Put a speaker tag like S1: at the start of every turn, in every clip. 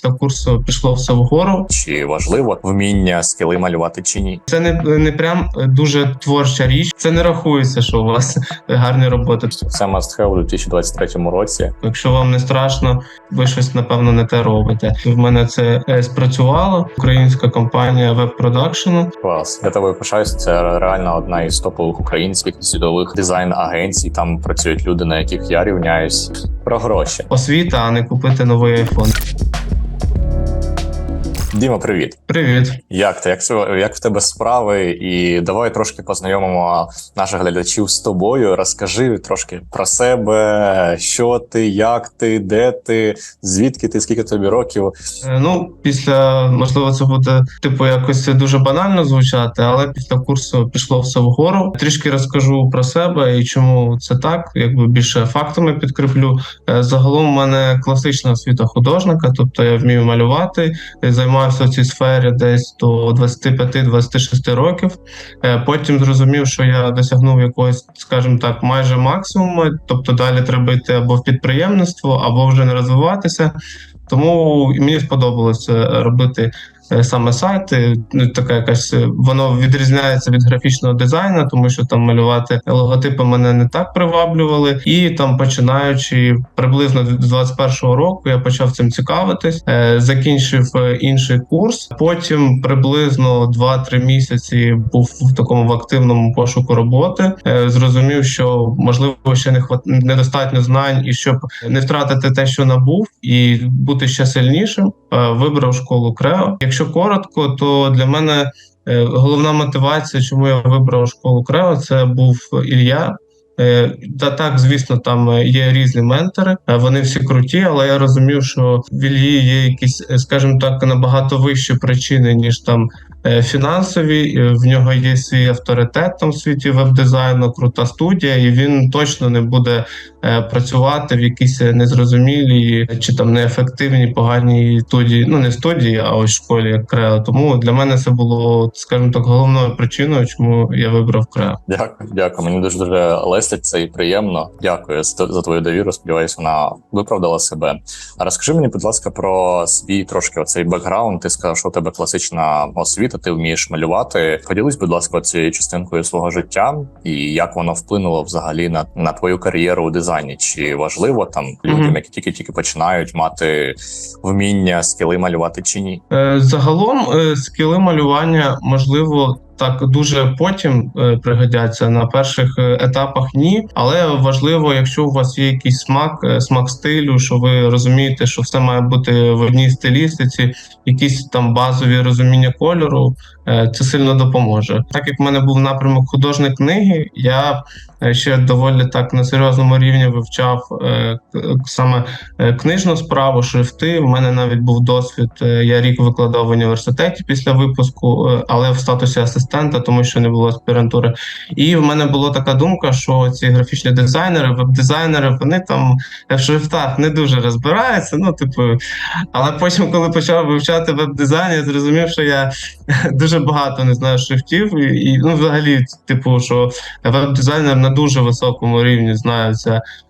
S1: після курсу пішло все вгору.
S2: Чи важливо вміння скіли малювати чи ні?
S1: Це не, не прям дуже творча річ. Це не рахується, що у вас гарні роботи.
S2: Це must have у 2023 році.
S1: Якщо вам не страшно, ви щось напевно не те робите. В мене це е, спрацювало. Українська компанія веб-продакшену.
S2: Клас. Я тобою пишаюся. Це реально одна із топових українських світових дизайн-агенцій. Там працюють люди, на яких я рівняюсь. Про гроші.
S1: Освіта, а не купити новий айфон.
S2: Діма, привіт.
S1: Привіт.
S2: Як ти? Як, як в тебе справи? І давай трошки познайомимо наших глядачів з тобою. Розкажи трошки про себе, що ти, як ти, де ти, звідки ти, скільки тобі років.
S1: Е, Ну, після можливо, це буде типу якось дуже банально звучати, але після курсу пішло все вгору. Трішки розкажу про себе і чому це так, якби більше фактами підкріплю. Е, Загалом у мене класична освіта художника, тобто я вмію малювати, е, займався в цій сфері десь до 25-26 років. Е, Потім зрозумів, що я досягнув якогось, скажімо так, майже максимуму. Тобто далі треба йти або в підприємництво, або вже не розвиватися. Тому мені сподобалося робити е, саме сайти. Ну, така якась е, воно відрізняється від графічного дизайну, тому що там малювати логотипи мене не так приваблювали. І там, починаючи приблизно з 21-го року, я почав цим цікавитись, Е, закінчив е, інший курс. Потім приблизно 2-3 місяці був в такому в активному пошуку роботи. Е, Зрозумів, що можливо ще не хват... недостатньо знань, і щоб не втратити те, що набув, і бути ще сильнішим, е, вибрав школу Крео. Якщо коротко, то для мене е, головна мотивація, чому я вибрав школу Крео, це був Ілля. Е, Та так, звісно, там е, є різні ментори, е, вони всі круті, але я розумів, що в Ільї є якісь, скажімо так, набагато вищі причини, ніж там фінансові. В нього є свій авторитет там в світі веб-дизайну, крута студія, і він точно не буде працювати в якійсь незрозумілій чи там неефективній поганій студії. Ну не студії, а ось школі як Крео. Тому для мене це було, скажімо так, головною причиною, чому я вибрав Крео.
S2: Дякую, дякую. Мені дуже дуже лестить це і приємно. Дякую за твою довіру. Сподіваюся, вона виправдала себе. А розкажи мені, будь ласка, про свій трошки оцей бекграунд. Ти сказав, що у тебе класична освіта, ти вмієш малювати. Поділись, будь ласка, цією частинкою свого життя і як воно вплинуло взагалі на, на твою кар'єру у дизайні? Чи важливо там людям,
S1: Мгм.
S2: які тільки тільки починають мати вміння скіли малювати чи ні?
S1: Е, Загалом е, скіли малювання можливо. Так дуже потім е, пригодяться на перших е, етапах ні, але важливо, якщо у вас є якийсь смак, е, смак стилю, що ви розумієте, що все має бути в одній стилістиці, якісь там базові розуміння кольору, це сильно допоможе. Так як в мене був напрямок художник книги, я ще доволі так на серйозному рівні вивчав е, саме е, книжну справу, шрифти. У мене навіть був досвід. е, Я рік викладав в університеті після випуску, е, але в статусі асистента, тому що не було аспірантури. І в мене була така думка, що ці графічні дизайнери, веб-дизайнери, вони там в шрифтах не дуже розбираються. Ну, типу, але потім, коли почав вивчати веб-дизайн, я зрозумів, що я дуже багато не знаю шрифтів, і ну, взагалі, типу, що веб-дизайнер дуже високому рівні знається в-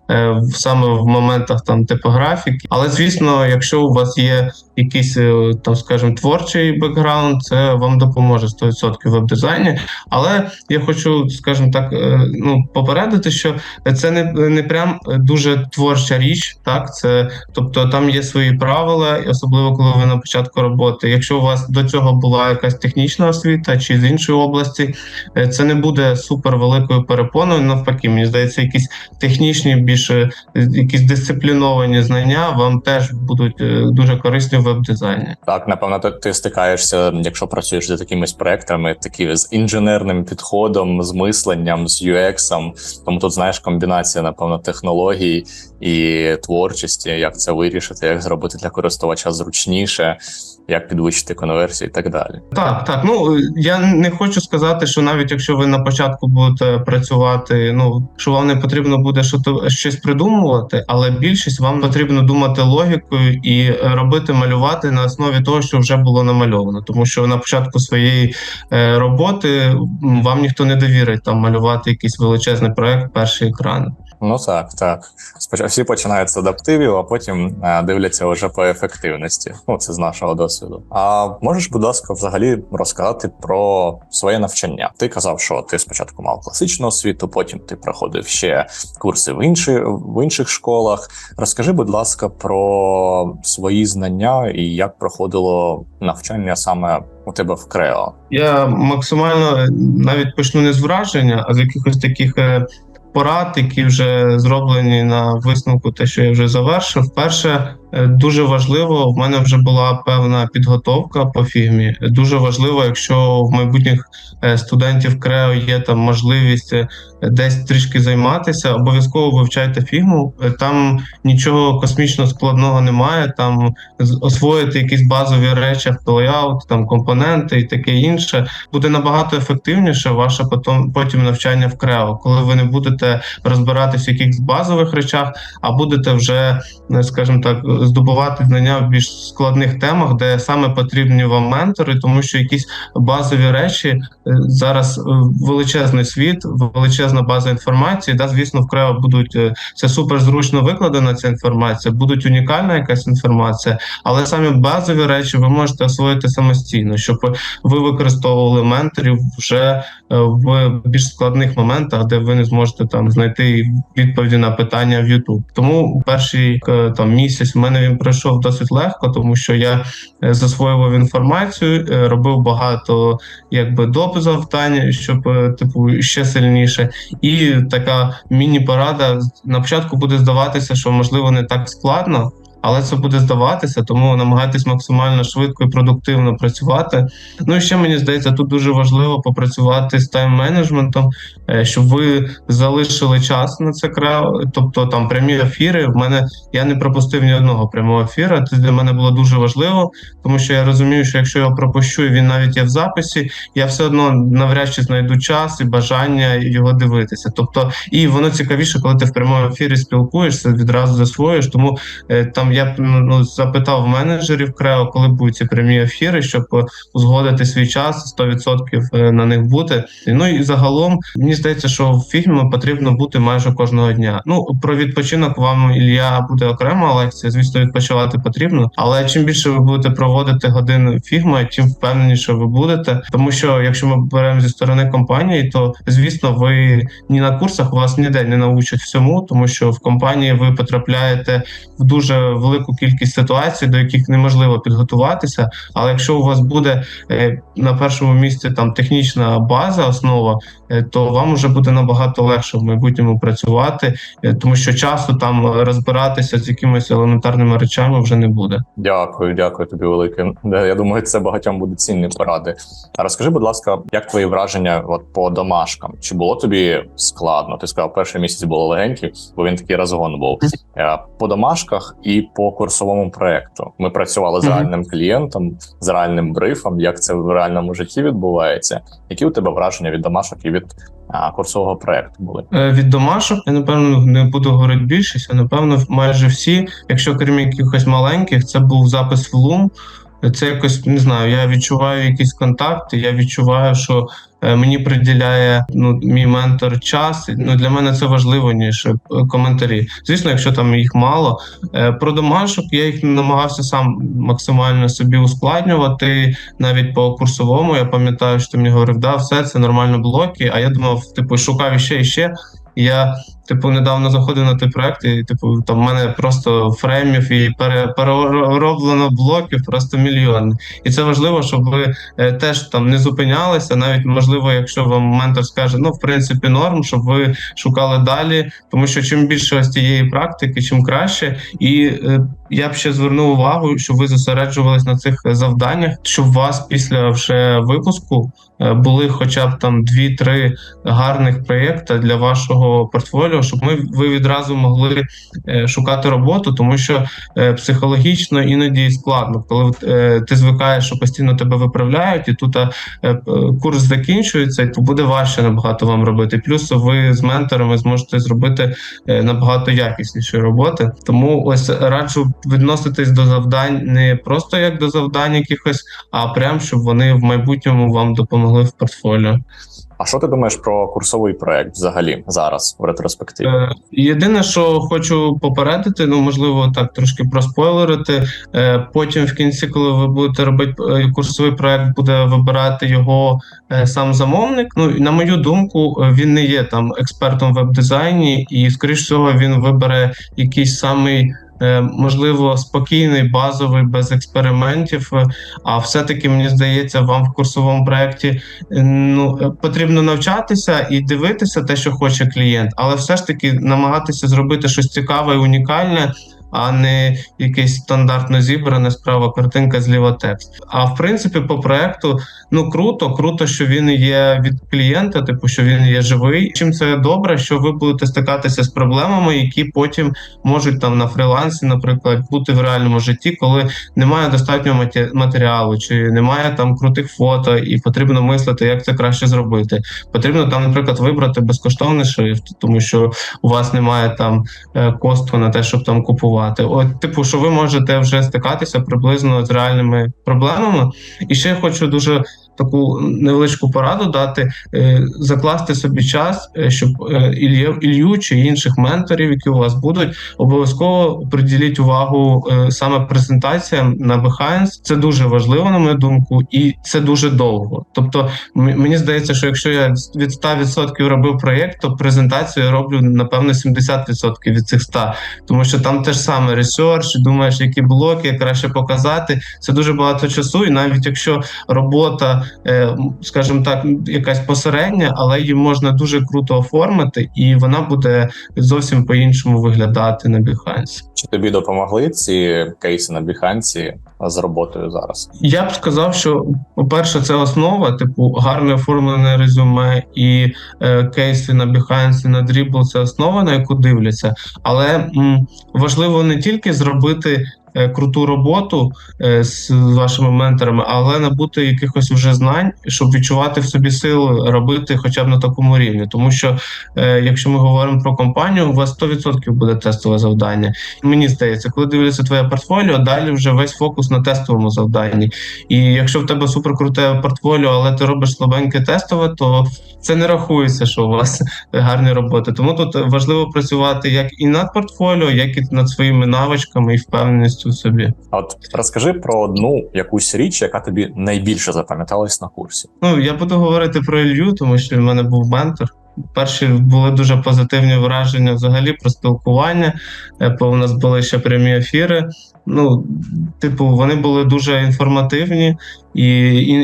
S1: саме в моментах там типографіки. Але звісно, якщо у вас є якийсь е, там, скажімо, творчий бекграунд, це вам допоможе 100% в веб-дизайні. Але я хочу, скажімо так, е, ну попередити, що це не, не прям дуже творча річ, так це тобто там є свої правила, особливо коли ви на початку роботи. Якщо у вас до цього була якась технічна освіта чи з іншої області, е, це не буде супер великою перепоною. Навпаки, мені здається, якісь технічні, більше якісь дисципліновані знання вам теж будуть е, дуже корисні в веб-дизайні.
S2: Так, напевно, ти, ти стикаєшся, якщо працюєш за такимись проектами, такі з інженерним підходом, з мисленням, з UX. Тому тут знаєш комбінація, напевно, технологій і творчості, як це вирішити, як зробити для користувача зручніше, як підвищити конверсію і так далі.
S1: Так, так. Ну я не хочу сказати, що навіть якщо ви на початку будете працювати, ну що вам не потрібно буде щось придумувати, але більшість вам потрібно думати логікою і е, робити малювати на основі того, що вже було намальовано. Тому що на початку своєї е, роботи вам ніхто не довірить там малювати якийсь величезний проект, перший екран.
S2: Ну так, так. Всі починають з адаптивів, а потім е, дивляться вже по ефективності. Ну, це з нашого досвіду. А можеш, будь ласка, взагалі розказати про своє навчання? Ти казав, що ти спочатку мав класичну освіту, потім ти проходив ще курси в інші в інших школах. Розкажи, будь ласка, про свої знання і як проходило навчання саме у тебе в Крео.
S1: Я максимально навіть почну не з враження, а з якихось таких е, порад, які вже зроблені на висновку, те, що я вже завершив. Перше, дуже важливо, в мене вже була певна підготовка по фігмі. Дуже важливо, якщо в майбутніх е, студентів Крео є там можливість е, десь трішки займатися, обов'язково вивчайте фігму. Е, Там нічого космічно складного немає. Там освоїти якісь базові речі, автолеяут, там компоненти і таке інше буде набагато ефективніше ваше потом потім навчання в Крео, коли ви не будете розбиратись в якихось базових речах, а будете вже, е, скажімо так, здобувати знання в більш складних темах, де саме потрібні вам ментори, тому що якісь базові речі е, зараз е, величезний світ, величезна база інформації. Да, звісно, в Крео будуть е, це супер зручно викладена ця інформація, будуть унікальна якась інформація, але самі базові речі ви можете освоїти самостійно, щоб ви використовували менторів вже в більш складних моментах, де ви не зможете там знайти відповіді на питання в YouTube. Тому перший там місяць в мене він пройшов досить легко, тому що я е, засвоював інформацію, е, робив багато якби доп завдань, щоб е, типу ще сильніше. І така міні-порада на початку буде здаватися, що можливо не так складно. Але це буде здаватися, тому намагайтесь максимально швидко і продуктивно працювати. Ну і ще мені здається, тут дуже важливо попрацювати з тайм-менеджментом, е, щоб ви залишили час на це тобто там прямі ефіри. В мене я не пропустив ні одного прямого ефіра. Це для мене було дуже важливо, тому що я розумію, що якщо я пропущу, і він навіть є в записі, я все одно навряд чи знайду час і бажання його дивитися. Тобто, і воно цікавіше, коли ти в прямому ефірі спілкуєшся, відразу засвоїш. Тому е, я ну, запитав менеджерів Крео, коли будуть ці прямі ефіри, щоб узгодити свій час, 100% е, на них бути. Ну і загалом мені здається, що в фігмі потрібно бути майже кожного дня. Ну про відпочинок вам Ілля буде окрема лекція. Звісно, відпочивати потрібно, але чим більше ви будете проводити годин фігма, тим впевненіше ви будете. Тому що якщо ми беремо зі сторони компанії, то звісно, ви ні на курсах вас ніде не научать всьому, тому що в компанії ви потрапляєте в дуже велику кількість ситуацій, до яких неможливо підготуватися. Але якщо у вас буде е, на першому місці там технічна база, основа, то вам вже буде набагато легше в майбутньому працювати, е, тому що часу там розбиратися з якимись елементарними речами вже не буде.
S2: Дякую, дякую тобі велике. Я думаю, це багатьом буде цінні поради. А розкажи, будь ласка, як твої враження от по домашкам? Чи було тобі складно? Ти сказав, перший місяць було легенький, бо він такий розгон був. Е, По домашках і по курсовому проекту. Ми працювали з реальним клієнтом, з реальним брифом. Як це в реальному житті відбувається? Які у тебе враження від домашок і від а, курсового проекту були?
S1: Е, Від домашок я напевно не буду говорити більшість, а напевно майже всі, якщо крім якихось маленьких, це був запис в Loom. Це якось не знаю. Я відчуваю якісь контакти. Я відчуваю, що е, мені приділяє ну мій ментор час. Ну для мене це важливо ніж е, коментарі. Звісно, якщо там їх мало. Е, Про домашок я їх намагався сам максимально собі ускладнювати. Навіть по курсовому я пам'ятаю, що ти мені говорив, да, все це нормально блоки. А я думав, типу, шукав іще і ще. І Я, типу, недавно заходив на той проект, і типу, там в мене просто фреймів і пере, перероблено блоків просто мільйон. І це важливо, щоб ви е, теж там не зупинялися. Навіть можливо, якщо вам ментор скаже, ну в принципі, норм, щоб ви шукали далі, тому що чим більше ось цієї практики, чим краще. І е, я б ще звернув увагу, щоб ви зосереджувались на цих завданнях, щоб у вас після вже випуску е, були хоча б там дві-три гарних проєкти для вашого портфоліо, щоб ми ви відразу могли е, шукати роботу, тому що е, психологічно іноді складно, коли е, ти звикаєш, що постійно тебе виправляють, і тут курс закінчується, то буде важче набагато вам робити. Плюс ви з менторами зможете зробити набагато якіснішої роботи. Тому ось раджу відноситись до завдань не просто як до завдань якихось, а прям щоб вони в майбутньому вам допомогли в портфоліо.
S2: А що ти думаєш про курсовий проект взагалі зараз в ретроспективі?
S1: Е, Єдине, що хочу попередити, ну можливо, так трошки проспойлерити. Е, Потім, в кінці, коли ви будете робити е, курсовий проект, буде вибирати його сам замовник. Ну на мою думку, він не є там експертом в веб-дизайні, і скоріш всього він вибере якийсь самий. Е, Можливо, спокійний, базовий, без експериментів. Е, А все-таки мені здається, вам в курсовому проєкті е, ну потрібно навчатися і дивитися те, що хоче клієнт, але все ж таки намагатися зробити щось цікаве і унікальне. А не якесь стандартно зібране справа картинка зліва текст. А в принципі, по проекту ну круто, круто, що він є від клієнта, типу, що він є живий. Чим це добре, що ви будете стикатися з проблемами, які потім можуть там на фрілансі, наприклад, бути в реальному житті, коли немає достатньо маті- матеріалу, чи немає там крутих фото, і потрібно мислити, як це краще зробити. Потрібно там, наприклад, вибрати безкоштовний шрифт, тому що у вас немає там е, косту на те, щоб там купувати. От, типу, що ви можете вже стикатися приблизно з реальними проблемами. І ще хочу дуже таку невеличку пораду дати: е, закласти собі час, е, щоб е, Ілью чи інших менторів, які у вас будуть, обов'язково приділіть увагу саме презентаціям на Behance. Це дуже важливо, на мою думку, і це дуже довго. Тобто, мені здається, що якщо я від 100% робив проєкт, то презентацію я роблю напевно 70% від цих 100%. тому що там теж саме ресерч, думаєш, які блоки краще показати. Це дуже багато часу, і навіть якщо робота, скажімо так, якась посередня, але її можна дуже круто оформити, і вона буде зовсім по-іншому виглядати на Behance.
S2: Чи тобі допомогли ці кейси на Behance з роботою зараз?
S1: Я б сказав, що по-перше, це основа, типу гарне оформлене резюме і е, кейси на Behance, на Dribble – це основа, на яку дивляться. Але м, важливо не тільки зробити. Е, Круту роботу е, з вашими менторами, але набути якихось вже знань, щоб відчувати в собі сили робити хоча б на такому рівні. Тому що, е, якщо ми говоримо про компанію, у вас 100% буде тестове завдання. Мені здається, коли дивляться твоє портфоліо, далі вже весь фокус на тестовому завданні. І якщо в тебе суперкруте портфоліо, але ти робиш слабеньке тестове, то це не рахується, що у вас гарні роботи. Тому тут важливо працювати як і над портфоліо, як і над своїми навичками і впевненістю в собі.
S2: А От розкажи про одну якусь річ, яка тобі найбільше запам'яталась на курсі.
S1: Ну я буду говорити про Ілью, тому що він в мене був ментор. Перші були дуже позитивні враження взагалі про спілкування. Е, Бо у нас були ще прямі ефіри. Ну, типу, вони були дуже інформативні, і,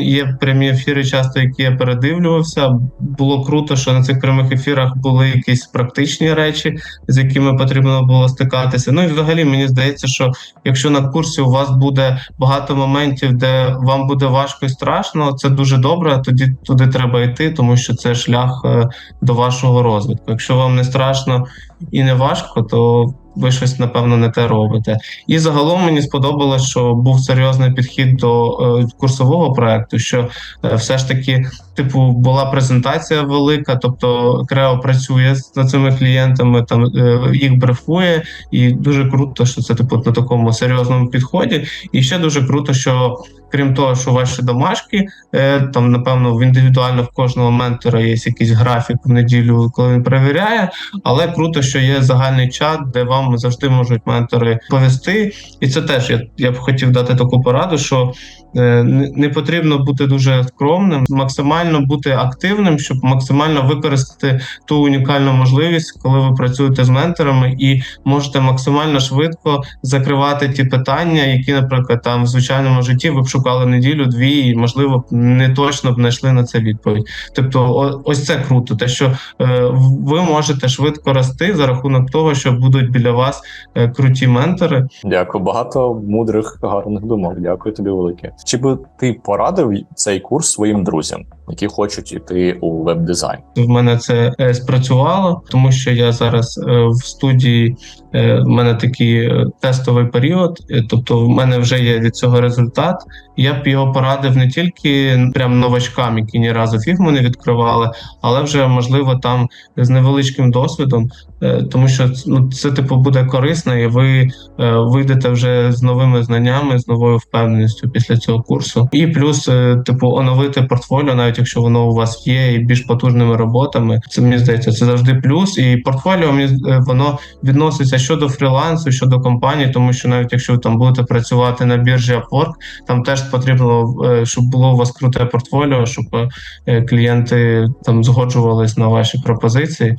S1: є прямі ефіри, часто які я передивлювався. Було круто, що на цих прямих ефірах були якісь практичні речі, з якими потрібно було стикатися. Ну і взагалі мені здається, що якщо на курсі у вас буде багато моментів, де вам буде важко і страшно, це дуже добре. Тоді туди треба йти, тому що це шлях е, до вашого розвитку. Якщо вам не страшно і не важко, то ви щось напевно не те робите. І загалом мені сподобалось, що був серйозний підхід до е, курсового проекту. Що е, все ж таки, типу, була презентація велика, тобто Крео працює з цими клієнтами, там е, їх брифує, і дуже круто, що це типу на такому серйозному підході. І ще дуже круто, що крім того, що ваші домашки, е, там напевно в індивідуально в кожного ментора є якийсь графік в неділю, коли він перевіряє. Але круто, що є загальний чат, де вам завжди можуть ментори повести. І це теж я, я б хотів дати таку пораду, що не, не потрібно бути дуже скромним, максимально бути активним, щоб максимально використати ту унікальну можливість, коли ви працюєте з менторами, і можете максимально швидко закривати ті питання, які, наприклад, там в звичайному житті ви б шукали неділю, дві, і можливо не точно б знайшли на це відповідь. Тобто, ось це круто, те, що е, ви можете швидко рости за рахунок того, що будуть біля вас е, круті ментори.
S2: Дякую, багато мудрих, гарних думок. Дякую тобі велике. Чи би ти порадив цей курс своїм друзям, які хочуть іти у веб-дизайн?
S1: В мене це е, спрацювало, тому що я зараз е, в студії. е, В мене такий тестовий період, тобто в мене вже є від цього результат. Я б його порадив не тільки прям новачкам, які ні разу фігму не відкривали, але вже можливо там з невеличким досвідом, тому що ну це типу буде корисно, і ви вийдете вже з новими знаннями, з новою впевненістю після цього. Цього курсу. І плюс, е, типу, оновити портфоліо, навіть якщо воно у вас є, і більш потужними роботами. Це мені здається, це завжди плюс. І портфоліо е, воно відноситься щодо фрілансу, щодо компанії, тому що навіть якщо ви там будете працювати на біржі Upwork, там теж потрібно, е, щоб було у вас круте портфоліо, щоб клієнти там згоджувались на ваші пропозиції.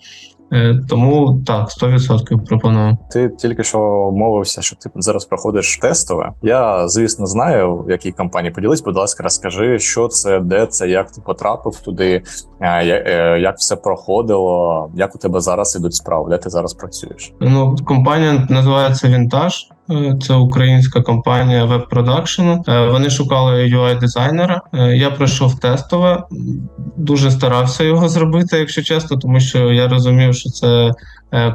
S1: Е, Тому так, 100% пропоную.
S2: Ти тільки що мовився, що ти зараз проходиш тестове. Я звісно знаю, в якій компанії поділись. Будь ласка, розкажи, що це, де це, як ти потрапив туди, е, е, як все проходило, як у тебе зараз ідуть справи, де ти зараз працюєш?
S1: Ну, компанія називається Vintage. Е, Це українська компанія веб-продакшену. Е, Вони шукали UI-дизайнера. Е, Я пройшов тестове, дуже старався його зробити, якщо чесно, тому що я розумів, що це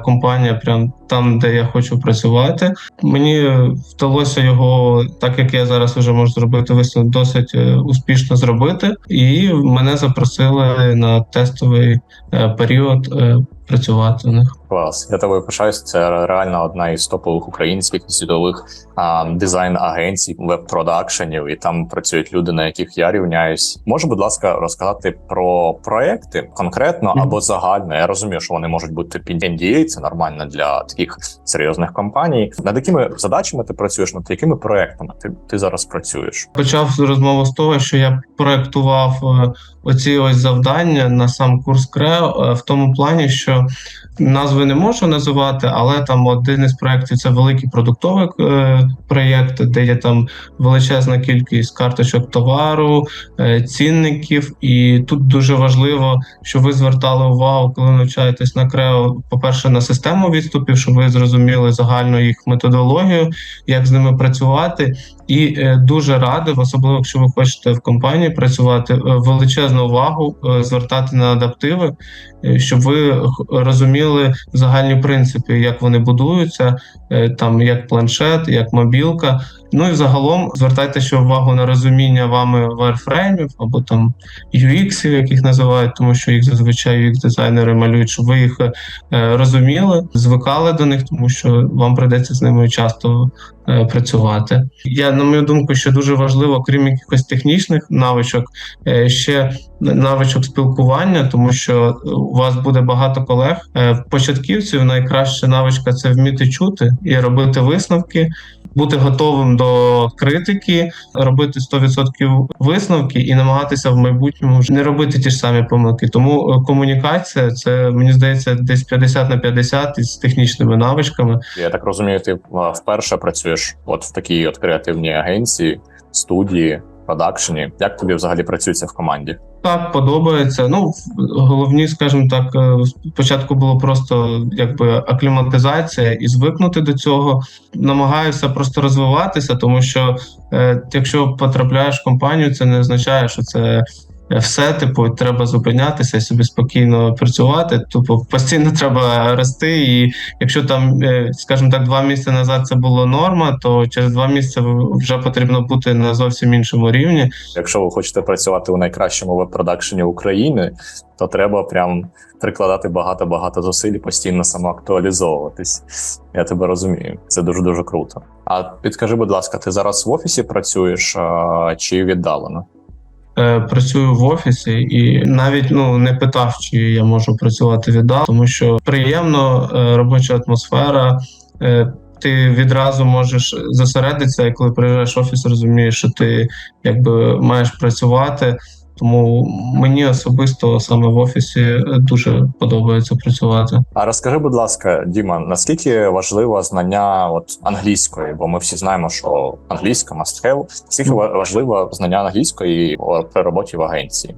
S1: компанія прям там, де я хочу працювати. Мені вдалося його, так як я зараз вже можу зробити висновок, досить е, успішно зробити, і мене запросили на тестовий е, період е, працювати у них.
S2: Клас, я тобою пишаюсь. Це реально одна із топових українських світових а, дизайн-агенцій веб-продакшенів, і там працюють люди, на яких я рівняюсь. Може, будь ласка, розказати про проекти конкретно або загально. Я розумію, що вони можуть бути під NDA, це нормально для таких серйозних компаній. Над якими задачами ти працюєш, над якими проектами ти, ти зараз працюєш?
S1: Почав розмову з того, що я проектував е, оці ось завдання на сам курс КРЕО е, в тому плані, що назви не можу називати, але там один із проєктів це великий продуктовий е, проєкт, де є там величезна кількість карточок товару, цінників. І тут дуже важливо, щоб ви звертали увагу, коли навчаєтесь на КРЕО, по-перше, на систему відступів, щоб ви зрозуміли загальну їх методологію, як з ними працювати. І е, дуже радив, особливо якщо ви хочете в компанії працювати, е, величезну увагу е, звертати на адаптиви, щоб ви розуміли загальні принципи, як вони будуються, е, там як планшет, як мобілка. Ну і загалом звертайте ще увагу на розуміння вами вайрфреймів або там UX, яких називають, тому що їх зазвичай UX-дизайнери малюють, щоб ви їх е, розуміли, звикали до них, тому що вам прийдеться з ними часто е, працювати. Я на мою думку, що дуже важливо, крім якихось технічних навичок, е, ще навичок спілкування, тому що у вас буде багато колег. Е, Початківців найкраща навичка це вміти чути і робити висновки. Бути готовим до критики, робити 100% висновки і намагатися в майбутньому не робити ті ж самі помилки. Тому е, комунікація це мені здається десь 50 на 50 із технічними навичками.
S2: Я так розумію, ти вперше працюєш от в такій от креативній агенції, студії, продакшені. Як тобі взагалі працюється в команді?
S1: Так, подобається. Ну, головні, скажімо так, е, спочатку було просто якби акліматизація і звикнути до цього. Намагаюся просто розвиватися, тому що е, якщо потрапляєш в компанію, це не означає, що це. Все, типу, треба зупинятися і собі спокійно працювати. Типу, постійно треба рости. І якщо там, е, скажімо так, два місяці назад це було норма, то через два місяці вже потрібно бути на зовсім іншому рівні.
S2: Якщо ви хочете працювати у найкращому веб-продакшені України, то треба прям прикладати багато-багато зусиль і постійно самоактуалізовуватись. Я тебе розумію. Це дуже дуже круто. А підкажи, будь ласка, ти зараз в офісі працюєш чи віддалено?
S1: Е, працюю в офісі і навіть ну не питав, чи я можу працювати віддалено, тому що приємно е, робоча атмосфера. е, Ти відразу можеш зосередитися, і коли приїжджаєш в офіс, розумієш, що ти якби маєш працювати. Тому мені особисто саме в офісі дуже подобається працювати.
S2: А розкажи, будь ласка, Діма, наскільки важливо знання от англійської? Бо ми всі знаємо, що англійська must have. Наскільки ва- важливо знання англійської при роботі в агенції?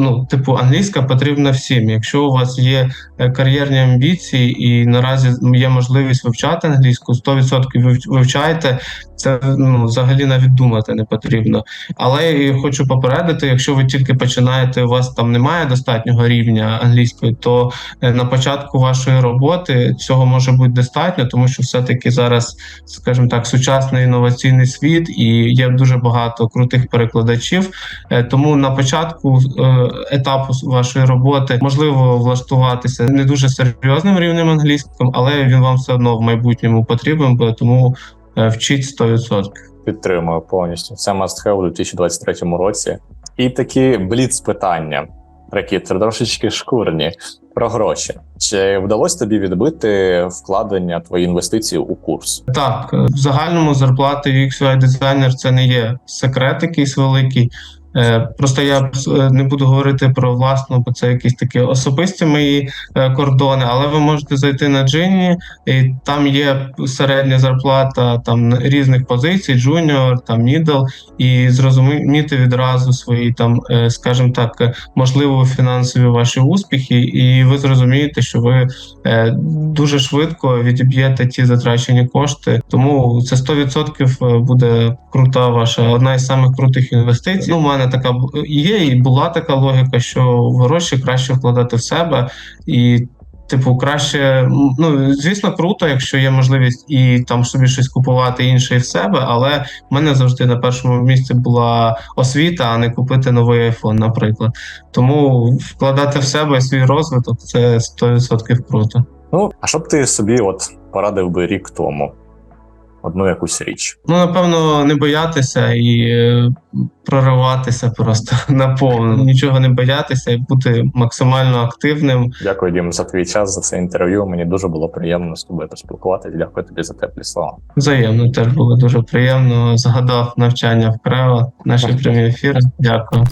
S1: Ну, типу, англійська потрібна всім. Якщо у вас є е, кар'єрні амбіції і наразі є можливість вивчати англійську, 100% вив- вивчайте. Це ну взагалі навіть думати не потрібно. Але і хочу попередити, якщо ви тільки починаєте, у вас там немає достатнього рівня англійської, то е, на початку вашої роботи цього може бути достатньо, тому що все-таки зараз, скажімо так, сучасний інноваційний світ і є дуже багато крутих перекладачів. Е, Тому на початку етапу вашої роботи можливо влаштуватися не дуже серйозним рівнем англійським, але він вам все одно в майбутньому потрібен, буде, тому е, вчіть 100%.
S2: Підтримую повністю. Це must have у 2023 році. І такі бліц питання, які трошечки шкурні про гроші. Чи вдалося тобі відбити вкладення твої інвестиції у курс?
S1: Так, е, в загальному зарплати UX UI дизайнер це не є секрет якийсь великий. Е, Просто я е, не буду говорити про власну, бо це якісь такі особисті мої кордони. Але ви можете зайти на Джинні, і там є середня зарплата там різних позицій, джуніор, там мідл, і зрозуміти відразу свої там, скажімо так, можливо, фінансові ваші успіхи, і ви зрозумієте, що ви е, дуже швидко відіб'єте ті затрачені кошти. Тому це 100% буде крута ваша одна із самих крутих інвестицій. Ну, у мене така є і була така логіка, що гроші краще вкладати в себе і. Типу, краще, ну звісно, круто, якщо є можливість і там собі щось купувати інше в себе, але в мене завжди на першому місці була освіта, а не купити новий айфон, наприклад. Тому вкладати в себе свій розвиток це 100% круто.
S2: Ну, а що б ти собі от порадив би рік тому? Одну якусь річ.
S1: Ну, напевно, не боятися і е, прориватися просто наповну. Нічого не боятися і бути максимально активним.
S2: Дякую, Дім, за твій час, за це інтерв'ю. Мені дуже було приємно з тобою поспілкуватися. Дякую тобі за теплі слова.
S1: Взаємно теж було дуже приємно. Згадав навчання в Крео, наші прямі ефіри. Дякую.